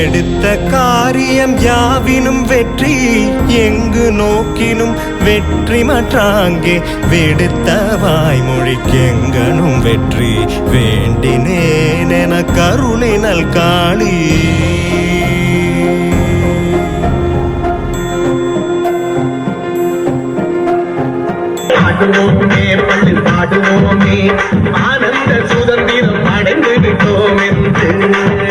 எடுத்த காரியம் யாவினும் வெற்றி எங்கு நோக்கினும் வெற்றி மற்றாங்கே. விடுத்த வாய்மொழிக்கெங்கனும் வெற்றி வேண்டினேன் என கருளினல் காளி. பாடுவோமே பள்ளி பாடுவோமே ஆனந்த சுதந்திரம் அடைந்து விட்டோம் என்று.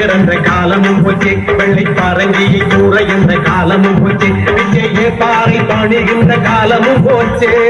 பார்ப்பானை ஐயர் என்ற காலமும் போச்சே. வெள்ளை தாரங்கியை கூற என்ற காலமும் போச்சே. விஜய பாறை பணிகின்ற காலமும் போச்சே.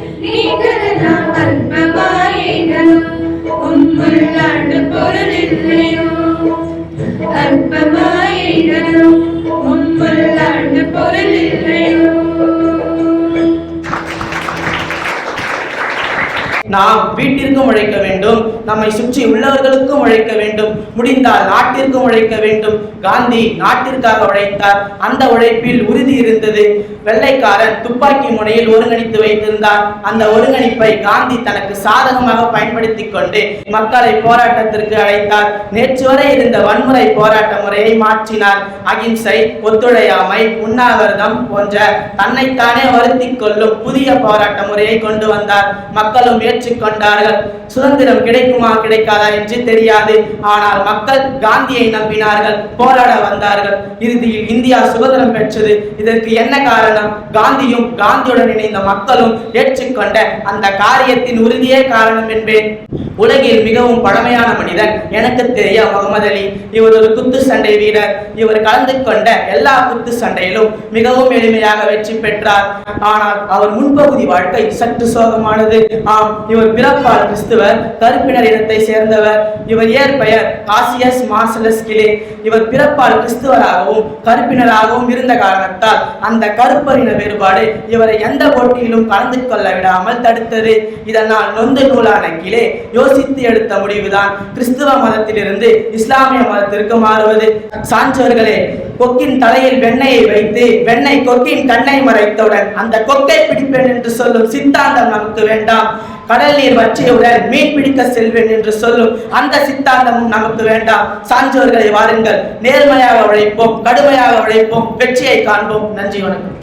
நாம் வீட்டிற்கும் உழைக்க வேண்டும் நம்மை சுற்றி உள்ளவர்களுக்கும் உழைக்க வேண்டும் முடிந்தால் நாட்டிற்கும் உழைக்க வேண்டும். காந்தி நாட்டிற்காக உழைத்தார். அந்த உழைப்பில் உறுதி இருந்தது. வெள்ளைக்காரன் துப்பாக்கி முனையில் ஒருங்கிணைத்து வைத்திருந்தார். அந்த ஒருங்கிணைப்பை காந்தி தனக்கு சாதகமாக பயன்படுத்திக் கொண்டு மக்களை போராட்டத்திற்கு அழைத்தார். நேற்று வரை இருந்த வன்முறை போராட்ட முறையை மாற்றினார். அகிம்சை ஒத்துழையாமை உண்ணாவிரதம் போன்ற தன்னைத்தானே வருத்திக் கொள்ளும் புதிய போராட்ட முறையை கொண்டு வந்தார். மக்களும் ஏற்றுக்கொண்டார்கள் சுதந்திரம் கிடைக்குமா கிடைக்காதா என்று தெரியாது. ஆனால் மக்கள் காந்தியை நம்பினார்கள் போராட வந்தார்கள். இறுதியில் இந்தியா சுதந்திரம் பெற்றது. இதற்கு என்ன காரணம்? காந்தியும் காந்தியுடன் இணைந்த மக்களும் ஏற்றுக்கொண்ட அந்த காரியத்தின் உறுதியே காரணம் என்பேன். உலகில் மிகவும் பழமையான மனிதன் எனக்கு தெரிய முகமது அலி. இவர் ஒரு குத்து சண்டை வீரர். இவர் கலந்து கொண்ட எல்லா குத்து சண்டையிலும் மிகவும் எளிமையாக வெற்றி பெற்றார். ஆனால் அவர் முன்பகுதி வாழ்க்கை சற்று சோகமானது. ஆம் இவர் பிறப்பால் கிறிஸ்துவர் கருப்பினர் இனத்தை சேர்ந்தவர். இவர் இயற்பெயர் காசியஸ் மார்சலஸ் கிளே இவர் பிறப்பால் கிறிஸ்துவராகவும் கருப்பினராகவும் இருந்த காரணத்தால் அந்த கருப்பரின வேறுபாடு இவரை எந்த போட்டியிலும் கலந்து கொள்ள விடாமல் தடுத்தது. இதனால் நொந்து நூலான கிளே யோசித்து எடுத்த முடிவுதான் கிறிஸ்துவ மதத்திலிருந்து இஸ்லாமிய மதத்திற்கு மாறுவது. சான்றோர்களே கொக்கின் தலையில் வெண்ணையை வைத்து வெண்ணை கொக்கின் கண்ணை மறைத்தவுடன் அந்த கொக்கை பிடிப்பேன் என்று சொல்லும் சித்தாந்தம் நமக்கு வேண்டாம். கடல் நீர் வற்றியவுடன் மீன் பிடிக்க செல்வேன் என்று சொல்லும் அந்த சித்தாந்தமும் நமக்கு வேண்டாம். சான்றோர்களை வாருங்கள். நேர்மையாக உழைப்போம் கடுமையாக உழைப்போம். வெற்றியை காண்போம். நன்றி வணக்கம்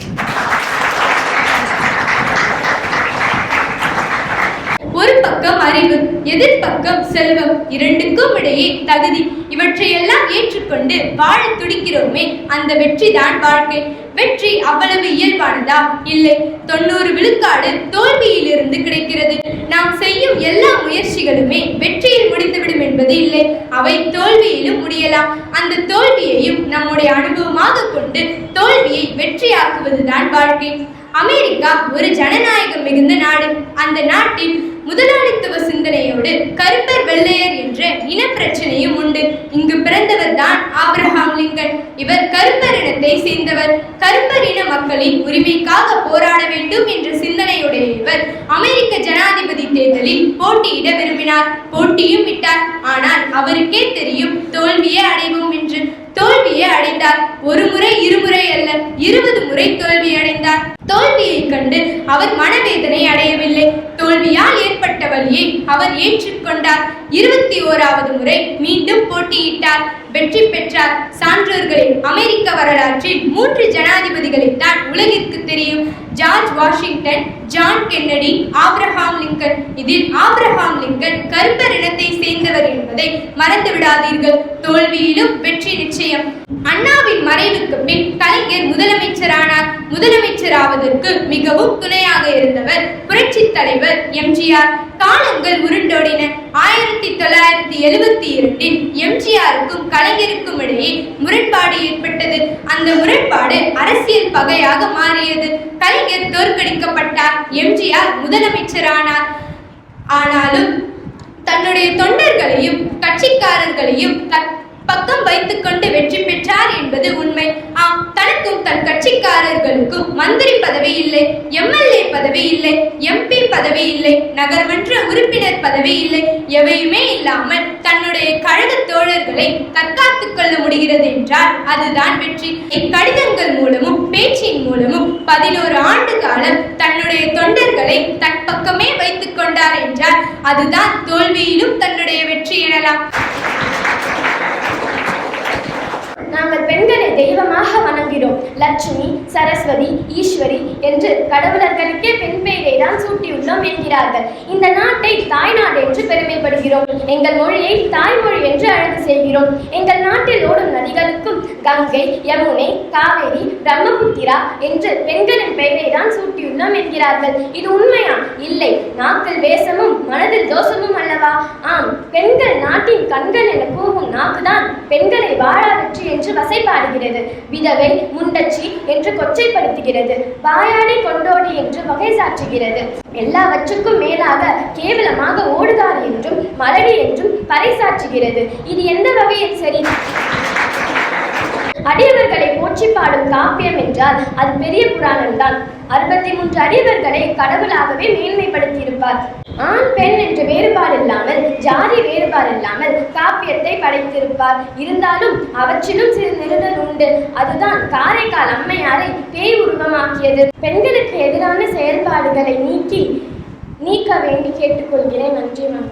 ஒரு பக்கம் அறிவு எதிர்பக்கம் செல்வம் இரண்டுக்கும் இடையே தகுதி. இவற்றையெல்லாம் ஏற்றுக்கொண்டு வாழ துடிக்கிறோமே அந்த வெற்றிதான் வாழ்க்கை. வெற்றி அவ்வளவு இயல்பானதா? இல்லை. தொண்ணூறு விழுக்காடு தோல்வியிலிருந்து கிடைக்கிறது. நாம் செய்யும் எல்லா முயற்சிகளுமே வெற்றியில் முடிந்துவிடும் என்பது இல்லை. அவை தோல்வியிலும் முடியலாம். அந்த தோல்வியையும் நம்முடைய அனுபவமாக கொண்டு தோல்வியை வெற்றியாக்குவதுதான் வாழ்க்கை. அமெரிக்கா ஒரு ஜனநாயகம் மிகுந்த நாடு. அந்த நாட்டில் முதலாளித்துவ சிந்தனையோடு கருப்பர் வெள்ளையர் என்ற இன பிரச்சனையும் உண்டு. இங்கு பிறந்தவர் தான் ஆப்ரஹாம் லிங்கன். இவர் கருப்பர் இனத்தை சேர்ந்தவர். கருப்பர் இன மக்களின் உரிமைக்காக போராட வேண்டும் என்ற சிந்தனையுடைய இவர் அமெரிக்க ஜனாதிபதி தேர்தலில் போட்டியிட விரும்பினார். போட்டியும் விட்டார். ஆனால் அவருக்கே தெரியும் தோல்வியே அடைவோம் என்று. தோல்வியை அடைந்தார். ஒரு முறை இருமுறை அல்ல இருபது முறை தோல்வி அடைந்தார். தோல்வியை கண்டு அவர் மனவேதனை அடையவில்லை. தோல்வியால் ஏற்பட்ட வழியை அவர் ஏற்றுக்கொண்டார். இருபத்தி ஓராவது முறை மீண்டும் போட்டியிட்டார். வெற்றி பெற்றார். சான்றோர்களின் அமெரிக்க வரலாற்றில் மூன்று ஜனாதிபதிகளைத்தான் உலகிற்கு தெரியும். George Washington John Kennedy Abraham Lincoln. இதில் ஆப்ரஹாம் லிங்கன் கருப்பர் இனத்தை சேர்ந்தவர் என்பதை மறந்து விடாதீர்கள் தோல்வியிலும் வெற்றி நிச்சயம். அண்ணாவின் மறைவுக்கு பின் கலைஞர் முதலமைச்சரானார். முதலமைச்சராவதற்கு மிகவும் துணையாக இருந்தவர் புரட்சி தலைவர் எம்ஜிஆர் காலங்கள் உருண்டோடின. ஆயிரத்தி தொள்ளாயிரத்தி எழுபத்தி இரண்டில் எம்ஜிஆருக்கும் கலைஞருக்கும் இடையே முரண்பாடு ஏற்பட்டது. அந்த முரண்பாடு அரசியல் பகையாக மாறியது. கலைஞர் தோற்கடிக்கப்பட்டார். எம்ஜிஆர் முதலமைச்சரானார். ஆனாலும் தன்னுடைய தொண்டர்களையும் கட்சிக்காரர்களையும் தக்- பக்கம் வைத்துக்கொண்டு வெற்றி பெற்றார் என்பது உண்மை. கட்சிக்காரர்களுக்கு கட்சிக்காரர்களுக்கும் மந்திரி பதவி இல்லை எம்எல்ஏ பதவி இல்லை எம்பி பதவி இல்லை நகர்மன்ற உறுப்பினர் பதவி இல்லை. எவையுமே இல்லாமல் தன்னுடைய கழக தோழர்களை தற்காத்துக் கொள்ள முடிகிறது என்றால் அதுதான் வெற்றி. இக்கடிதங்கள் மூலமும் பேச்சின் மூலமும் பதினோரு ஆண்டு காலம் தன்னுடைய தொண்டர்களை தன் பக்கமே வைத்துக் கொண்டார் என்றால் அதுதான் தோல்வியிலும் தன்னுடைய வெற்றி எனலாம். நாங்கள் பெண்களை தெய்வமாக வணங்குகிறோம். லட்சுமி சரஸ்வதி ஈஸ்வரி என்று கடவுளர்களுக்கே பெண் பெயரை தான் சூட்டியுள்ளோம் என்கிறார்கள். இந்த நாட்டை தாய்நாடு என்று பெருமைப்படுகிறோம். எங்கள் மொழியை தாய்மொழி என்று அழகு செய்கிறோம் எங்கள் நாட்டில் ஓடும் நதிகளுக்கும் கங்கை யமுனை காவேரி பிரம்மபுத்திரா என்று பெண்களின் பெயரை தான் சூட்டியுள்ளோம் என்கிறார்கள். இது உண்மையா? இல்லை. நாக்கள் வேஷமும் மனதில் தோஷமும் அல்லவா? ஆம். பெண்கள் நாட்டின் கண்கள் என கூவும் நாக்குதான் பெண்களை வாழாவற்றி என்று வசைபாடுகிறது. விதவை முண்டச்சி என்று கொச்சைப்படுத்துகிறது. வாயாடி கொண்டோடி என்று வகை சாற்றுகிறது எல்லாவற்றுக்கும் மேலாக கேவலமாக ஓடுகார் என்றும் மலடி என்றும் பறைசாற்றுகிறது. இது எந்த வகையில் சரி? அடியவர்களை போற்றி பாடும் காப்பியம் என்றால் அது பெரிய புராணம்தான் அறுபத்தி மூன்று அடியவர்களை கடவுளாகவே மேன்மைப்படுத்தியிருப்பார். ஆண் பெண் என்ற வேறுபாடு இல்லாமல் ஜாதி வேறுபாடு இல்லாமல் காப்பியத்தை படைத்திருப்பார். இருந்தாலும் அவற்றிலும் சிறு நிறுதல் உண்டு. அதுதான் காரைக்கால் அம்மையாரை பேய் உருவமாக்கியது. பெண்களுக்கு எதிரான செயல்பாடுகளை நீக்கி நீக்க வேண்டி கேட்டுக்கொள்கிறேன். நன்றி மேம்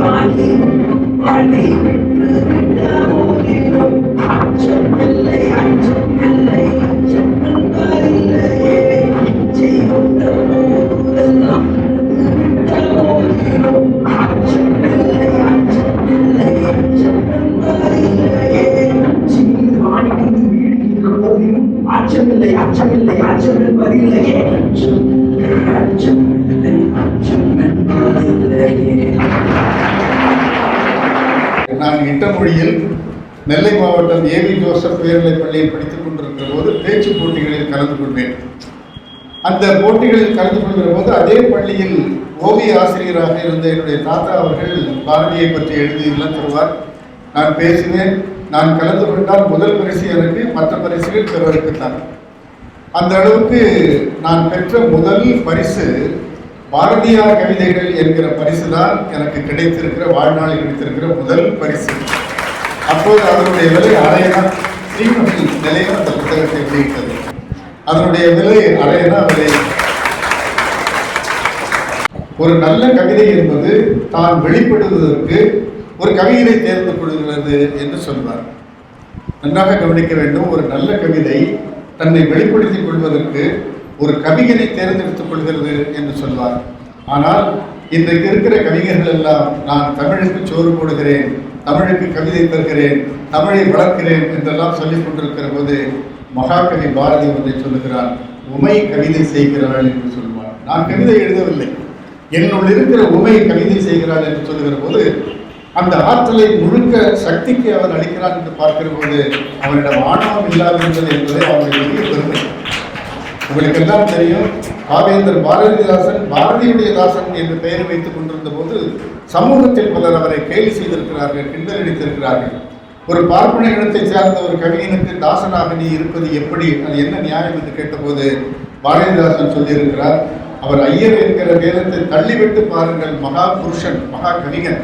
ஜீவானி பள்ளி விட்டு விட அச்சமில்லை. வடமொழியில் நெல்லை மாவட்டம் ஏவி ஜோசப் உயர்நிலைப் பள்ளியில் படித்துக் கொண்டிருக்கிற போது பேச்சு போட்டிகளில் கலந்து கொண்டேன். அந்த போட்டிகளில் கலந்து கொள்கிற போது அதே பள்ளியில் ஓவிய ஆசிரியராக இருந்த என்னுடைய தாத்தா அவர்கள் பாரதியை பற்றி எழுதியெல்லாம் தருவார். நான் பேசினேன். நான் கலந்து கொண்டால் முதல் பரிசு எனக்கு மற்ற பரிசுகள் பிறருக்கு தான் அந்த அளவுக்கு நான் பெற்ற முதல் பரிசு பாரதியார் கவிதைகள் என்கிற பரிசு தான் எனக்கு கிடைத்திருக்கிற வாழ்நாளில் கிடைத்திருக்கிற முதல் பரிசு. அப்போது அதனுடைய விலை அரையனா ஸ்ரீமதி நிலையம் அந்த புத்தகத்தை வெளியிட்டது அதனுடைய விலை அரையனா விலை? ஒரு நல்ல கவிதை என்பது தான் வெளிப்படுவதற்கு ஒரு கவிதை தேர்ந்து கொள்கிறது என்று சொல்வார். நன்றாக கவனிக்க வேண்டும் ஒரு நல்ல கவிதை தன்னை வெளிப்படுத்திக் கொள்வதற்கு ஒரு கவிஞனை தேர்ந்தெடுத்துக் கொள்கிறது என்று சொல்வார். ஆனால் இன்றைக்கு இருக்கிற கவிஞர்கள் எல்லாம் நான் தமிழுக்கு சோறு போடுகிறேன் தமிழுக்கு கவிதை தருகிறேன் தமிழை வளர்க்கிறேன் என்றெல்லாம் சொல்லிக் கொண்டிருக்கிற போது மகாகவி பாரதி ஒன்றை சொல்லுகிறார் உமை கவிதை செய்கிறாள் என்று சொல்வார் நான் கவிதை எழுதவில்லை. என்னுள் இருக்கிற உமை கவிதை செய்கிறாள் என்று சொல்லுகிற போது அந்த ஆற்றலை முழுக்க சக்திக்கு அவர் அளிக்கிறார் என்று பார்க்கிற போது அவனிடம் ஆணவம் இல்லாதிருந்தது என்பதை அவருடைய பெருமை உங்களுக்கு எல்லாம் தெரியும் பாவேந்தர் பாரதிதாசன் பாரதியுடைய தாசன் என்று பெயர் வைத்துக் கொண்டிருந்த போது சமூகத்தில் பலர் அவரை கேலி செய்திருக்கிறார்கள் கிண்டலடித்திருக்கிறார்கள் ஒரு பார்ப்பன இனத்தை சார்ந்த ஒரு கவிஞனுக்கு தாசனாக நீ இருப்பது எப்படி? அது என்ன நியாயம் என்று கேட்டபோது பாரதிதாசன் சொல்லியிருக்கிறார் அவர் ஐயர் என்கிற வேதத்தை தள்ளிவிட்டு பாருங்கள் மகா புருஷன் மகா கவிஞன்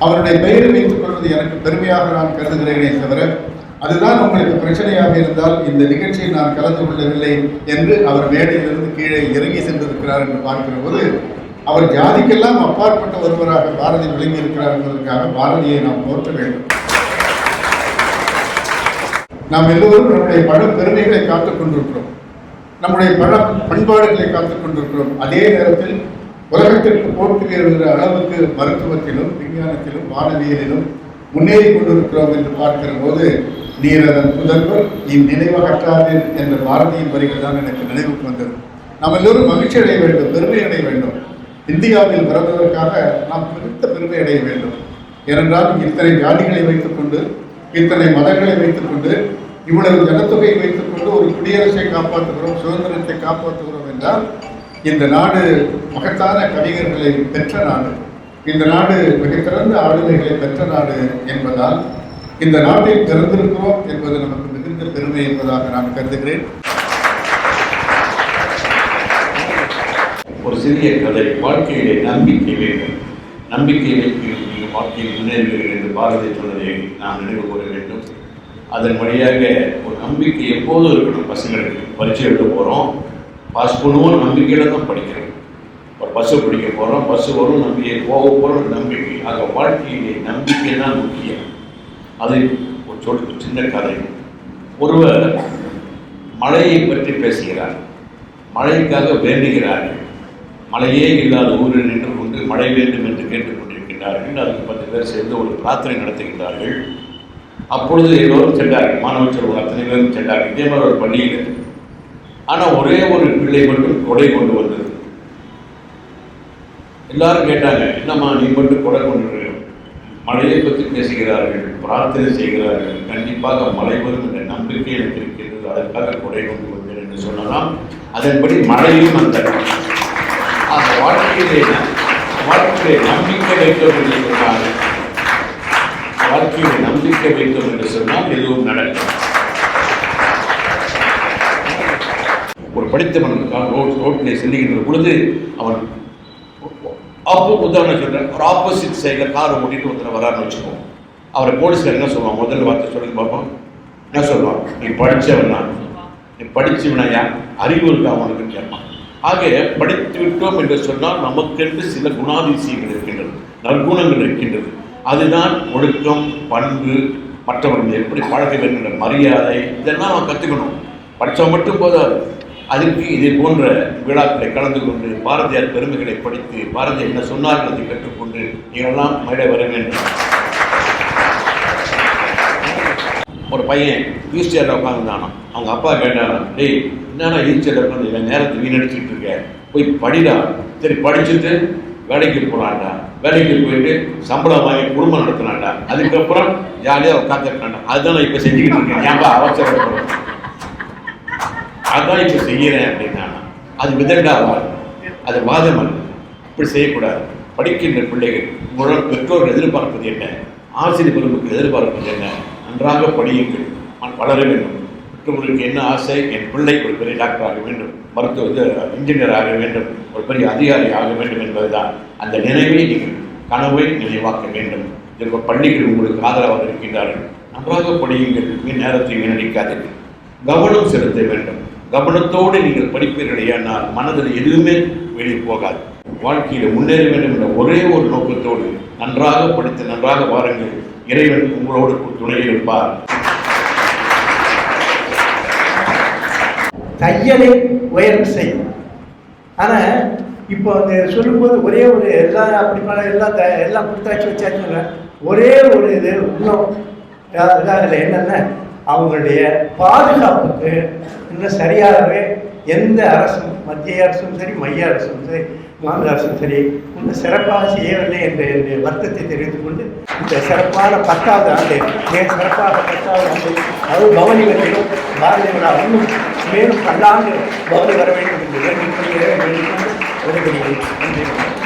அவருடைய பெயரை வைத்துக் கொள்வது எனக்கு பெருமையாக நான் கருதுகிறேனே தவிர அதுதான் உங்களுக்கு பிரச்சனையாக இருந்தால் இந்த நிகழ்ச்சியில் நான் கலந்து கொள்ளவில்லை என்று அவர் மேடையிலிருந்து கீழே இறங்கி சென்றிருக்கிறார் என்று பார்க்கிற போது அவர் ஜாதிக்கெல்லாம் அப்பாற்பட்ட ஒருவராக பாரதி விளங்கி இருக்கிறார் என்பதற்காக பாரதியை நாம் போற்ற வேண்டும். நாம் எல்லோரும் நம்முடைய பழம் பெருமைகளை காத்துக் கொண்டிருக்கிறோம். நம்முடைய பல பண்பாடுகளை காத்துக் கொண்டிருக்கிறோம். அதே நேரத்தில் உலகத்திற்கு போட்டு வருகிற அளவுக்கு மருத்துவத்திலும் விஞ்ஞானத்திலும் வானவியலிலும் முன்னேறி கொண்டிருக்கிறோம் என்று பார்க்கிற போது நீர் அதன் புதல்வர் நீ நினைவகற்றாதீர் என்ற பாரதியின் வரிகள் தான் எனக்கு நினைவுக்கு வந்தது. நாம் எல்லோரும் மகிழ்ச்சி அடைய வேண்டும் பெருமை அடைய வேண்டும். இந்தியாவில் பிறந்ததற்காக நாம் மிகுந்த பெருமை அடைய வேண்டும். ஏனென்றால் இத்தனை ஜாதிகளை வைத்துக்கொண்டு இத்தனை மதங்களை வைத்துக்கொண்டு இவ்வளவு ஜனத்தொகையை வைத்துக்கொண்டு ஒரு குடியரசை காப்பாற்றுகிறோம் சுதந்திரத்தை காப்பாற்றுகிறோம் என்றால் இந்த நாடு மகத்தான கவிஞர்களை பெற்ற நாடு. இந்த நாடு மிகச்சிறந்த ஆளுமைகளை பெற்ற நாடு என்பதால் இந்த நாட்டில் பிறந்திருக்கிறோம் என்பது நமக்கு மிகுந்த பெருமை என்பதாக நான் கருதுகிறேன். ஒரு சிறிய கதை வாழ்க்கையிலே நம்பிக்கை வேண்டும். நம்பிக்கை வைத்து நீங்கள் வாழ்க்கையில் முன்னேறுவீர்கள் என்று பாரதி சொன்னதை நாம் நினைவு கூற வேண்டும். அதன் வழியாக ஒரு நம்பிக்கை எப்போதும் இருக்கணும். பசங்களுக்கு பரீட்சை எழுத போகிறோம் பாஸ் பண்ணுவோம். நம்பிக்கையில் தான் படிக்கிறோம். ஒரு பஸ்ஸு பிடிக்க போகிறோம் பஸ்ஸு வரும் நம்பிக்கை போக போகிறோம் நம்பிக்கை. ஆக வாழ்க்கையிலே நம்பிக்கை தான் முக்கியம். அது ஒரு சொல் சின்ன கதை. ஒருவர் மழையை பற்றி பேசுகிறார். மழைக்காக வேண்டுகிறார்கள். மழையே இல்லாத ஊரில் நின்று கொண்டு மழை வேண்டும் என்று கேட்டுக்கொண்டிருக்கின்றார்கள். அதுக்கு பத்து பேர் சேர்ந்து ஒரு பிரார்த்தனை நடத்துகின்றார்கள். அப்பொழுது எல்லோரும் சென்றார்கள். மாணவ செல்வம் அத்தனை பேரும் சென்றார்கள். இதே மாதிரி ஒரு பள்ளியில். ஆனால் ஒரே ஒரு பிள்ளை மட்டும் கொடை கொண்டு வந்தது. எல்லாரும் கேட்டாங்க என்னம்மா நீ மட்டும் கொடை கொண்டு மழையை பற்றி பேசுகிறார்கள் பிரார்த்தனை செய்கிறார்கள். கண்டிப்பாக மழை வரும் என்ற நம்பிக்கை எனக்கு இருக்கிறது அதற்காக கொடை கொண்டு வந்தேன் என்று சொல்லலாம் அதன்படி மழையும் அந்த அந்த வாழ்க்கையிலே ந- வாழ்க்கையிலே நம்பிக்கை வைத்தோம் என்று சொன்னால் வாழ்க்கையிலே நம்பிக்கை வைத்தோம் என்று சொன்னால் எதுவும் நடக்கும் ஒரு படித்தவன் ரோட் ரோட்டிலே செல்லுகின்ற பொழுது அவன் அப்போ உதாரணம் சொல்றேன். ஒரு ஆப்போசிட் சைடில் கார் ஓட்டிட்டு ஒருத்தர் வரான்னு வச்சுக்கோம் அவரை போலீஸ்கார் என்ன சொல்லுவான் முதல்ல வார்த்தை சொல்லுங்க பார்ப்போம் என்ன சொல்லுவான் நீ படிச்சவனா? நீ படிச்சவனையா அறிவு இருக்கா அவனுக்கு கேட்பான். ஆக படித்து விட்டோம் என்று சொன்னால் நமக்கென்று சில குணாதிசயங்கள் இருக்கின்றது. நற்குணங்கள் இருக்கின்றது. அதுதான் ஒழுக்கம் பண்பு மற்றவர்கள் எப்படி பழக வேண்டும் மரியாதை இதெல்லாம் அவன் கற்றுக்கணும் படித்தவன் மட்டும் போதாது. அதுக்கு இதே போன்ற விழாக்களை கலந்து கொண்டு பாரதியார் பெருமைகளை படித்து பாரதியார் என்ன சொன்னார்கள் அதை கற்றுக்கொண்டு நீங்களெல்லாம் மேலே வர வேண்டும். ஒரு பையன் ஈஸ்டரில் உட்காந்துருந்தானா அவங்க அப்பா கேட்டாராம் டேய் என்னடா ஈஸ்டரில் உட்காந்து நேரத்தை வீணடிச்சுட்டு இருக்க? போய் படிடா. சரி படிச்சுட்டு வேலைக்கு போகலான்டா வேலைக்கு போயிட்டு சம்பளம் வாங்கி குடும்பம் நடத்தினாண்டா அதுக்கப்புறம் ஜாலியாக உட்காந்துருக்காண்டா அதுதான் நான் இப்போ செஞ்சுக்கிட்டு இருக்கேன். ஏன்பா அவசரப்படுறேன் அதான் இப்போ செய்கிறேன் அப்படின்னா அது விதண்டாவா அது வாதம் அல்ல. இப்படி செய்யக்கூடாது. படிக்கின்ற பிள்ளைகள் உங்களுடன் பெற்றோர்கள் எதிர்பார்ப்பது என்ன? ஆசிரியர் பெருமக்கள் எதிர்பார்ப்பது என்ன? நன்றாக படியுங்கள். நான் வளர வேண்டும். மற்றவர்களுக்கு என்ன ஆசை? என் பிள்ளை ஒரு பெரிய டாக்டர் ஆக வேண்டும். மருத்துவ இன்ஜினியர் ஆக வேண்டும். ஒரு பெரிய அதிகாரி ஆக வேண்டும் என்பதுதான் அந்த நினைவை நீங்கள் கனவை நினைவாக்க வேண்டும். இதற்கு பள்ளிகள் உங்களுக்கு ஆதரவாக இருக்கின்றார்கள். நன்றாக படியுங்கள். வீண் நேரத்தை வீணடிக்காதீர்கள். கவனம் செலுத்த வேண்டும். கவனத்தோடு நீங்கள் படிப்பீர்களேயானால் மனதில் எதுவுமே வெளியே போகாது. வாழ்க்கையில் முன்னேற வேண்டும் என்ற ஒரே ஒரு நோக்கத்தோடு நன்றாக படித்து நன்றாக வாருங்கள். இறைவன் உங்களோடு துணையில் இருப்பார். தையலை உயர்வு செய்யும். ஆனால் இப்போ அந்த சொல்லும்போது ஒரே ஒரு எல்லா அப்படி பண்ண எல்லாம் த எல்லாம் கொடுத்தாச்சு வச்சாச்சுங்க ஒரே ஒரு இது இன்னும் இதாகல என்னென்ன அவங்களுடைய பாதுகாப்புக்கு இன்னும் சரியாகவே எந்த அரசும் மத்திய அரசும் சரி மைய அரசும் சரி மாநில அரசும் சரி இன்னும் சிறப்பாக செய்யவில்லை என்ற என்னுடைய வருத்தத்தை தெரிவித்துக் கொண்டு இந்த சிறப்பான பத்தாவது ஆண்டு மிக சிறப்பாக பத்தாவது ஆண்டு அது பவனி வரையிலும் பாரதிய விழா இன்னும் மேலும் பல்லாண்டு பவனி வர வேண்டும் என்று வேண்டிக் கொள்கிறேன். வேண்டிக் கொண்டு விடைபெறுகிறேன். நன்றி.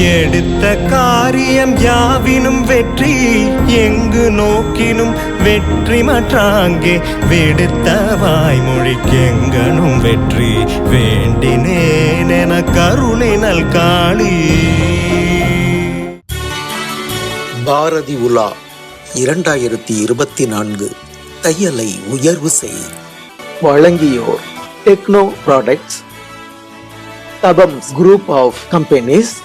எடுத்த காரியம் யாவினும் வெற்றி. எங்கு நோக்கினும் வெற்றி மற்றாங்கே. விடுத்த வாய்மொழிக்கெங்கனும் வெற்றி. வேண்டினேன் என கருளினல் காளி பாரதி உலா இரண்டாயிரத்தி இருபத்தி நான்கு. தையலை உயர்வு செய். வழங்கியோர் techno products. தபம்ஸ் group of companies.